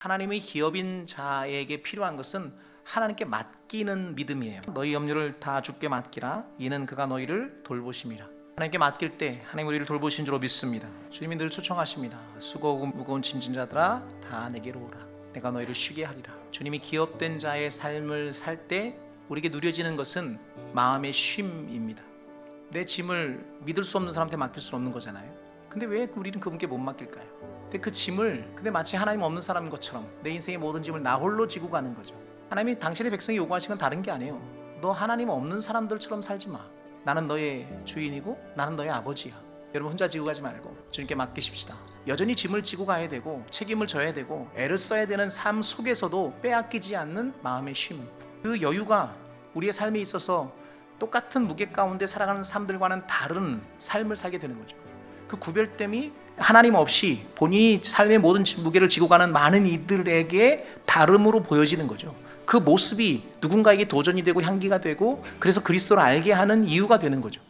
하나님의 기업인 자에게 필요한 것은 하나님께 맡기는 믿음이에요. 너희 염려를 다 주께 맡기라. 이는 그가 너희를 돌보심이라. 하나님께 맡길 때 하나님 우리를 돌보신 줄로 믿습니다. 주님이 늘 초청하십니다. 수고하고 무거운 짐진 자들아 다 내게로 오라. 내가 너희를 쉬게 하리라. 주님이 기업된 자의 삶을 살 때 우리에게 누려지는 것은 마음의 쉼입니다. 내 짐을 믿을 수 없는 사람한테 맡길 수 없는 거잖아요. 근데 왜 우리는 그분께 못 맡길까요? 근데 그 짐을 근데 마치 하나님 없는 사람인 것처럼 내 인생의 모든 짐을 나 홀로 지고 가는 거죠. 하나님이 당신의 백성이 요구하시는 건 다른 게 아니에요. 너 하나님 없는 사람들처럼 살지 마. 나는 너의 주인이고 나는 너의 아버지야. 여러분 혼자 지고 가지 말고 주님께 맡기십시다. 여전히 짐을 지고 가야 되고 책임을 져야 되고 애를 써야 되는 삶 속에서도 빼앗기지 않는 마음의 쉼. 그 여유가 우리의 삶에 있어서 똑같은 무게 가운데 살아가는 사람들과는 다른 삶을 살게 되는 거죠. 그 구별됨이 하나님 없이 본인이 삶의 모든 지- 무게를 지고 가는 많은 이들에게 다름으로 보여지는 거죠. 그 모습이 누군가에게 도전이 되고 향기가 되고 그래서 그리스도를 알게 하는 이유가 되는 거죠.